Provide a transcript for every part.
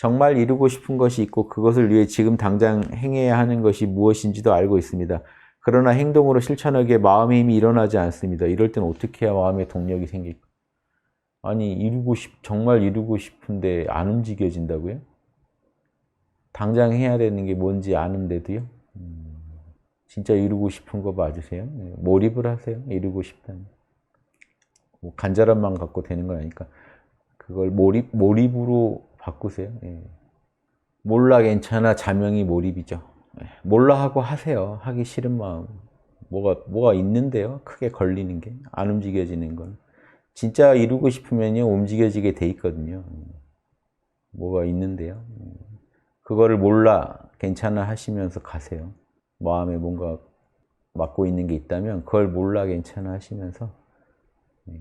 정말 이루고 싶은 것이 있고 그것을 위해 지금 당장 행해야 하는 것이 무엇인지도 알고 있습니다. 그러나 행동으로 실천하기에 마음의 힘이 일어나지 않습니다. 이럴 땐 어떻게 해야 마음의 동력이 생길까? 아니, 이루고 싶, 정말 이루고 싶은데 안 움직여진다고요? 당장 해야 되는 게 뭔지 아는데도요? 음, 진짜 이루고 싶은 거 맞으세요? 네, 몰입을 하세요. 이루고 싶다면. 뭐 간절함만 갖고 되는 건 아니까. 그걸 몰입, 몰입으로 바꾸세요. 예. 몰라 괜찮아 자명이 몰입이죠. 예. 몰라 하고 하세요. 하기 싫은 마음. 뭐가, 뭐가 있는데요. 크게 걸리는 게. 안 움직여지는 건. 진짜 이루고 싶으면요. 움직여지게 돼 있거든요. 뭐가 있는데요. 그거를 몰라 괜찮아 하시면서 가세요. 마음에 뭔가 맡고 있는 게 있다면 그걸 몰라 괜찮아 하시면서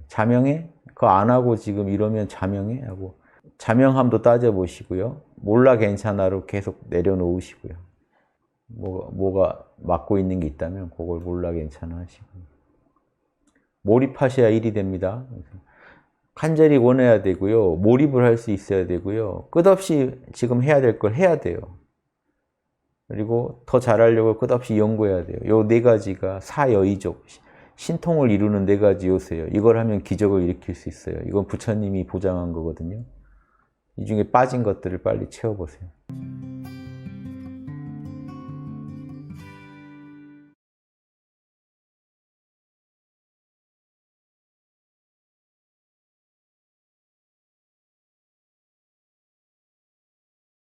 자명해? 그거 안 하고 지금 이러면 자명해? 하고 자명함도 따져보시고요. 몰라 괜찮아로 계속 내려놓으시고요. 뭐, 뭐가 맡고 있는 게 있다면 그걸 몰라 괜찮아 하시고 몰입하셔야 일이 됩니다. 간절히 원해야 되고요. 몰입을 할 수 있어야 되고요. 끝없이 지금 해야 될 걸 해야 돼요. 그리고 더 잘하려고 끝없이 연구해야 돼요. 요 네 가지가 사여의족, 신통을 이루는 네 가지 요소예요. 이걸 하면 기적을 일으킬 수 있어요. 이건 부처님이 보장한 거거든요. 이 중에 빠진 것들을 빨리 채워보세요.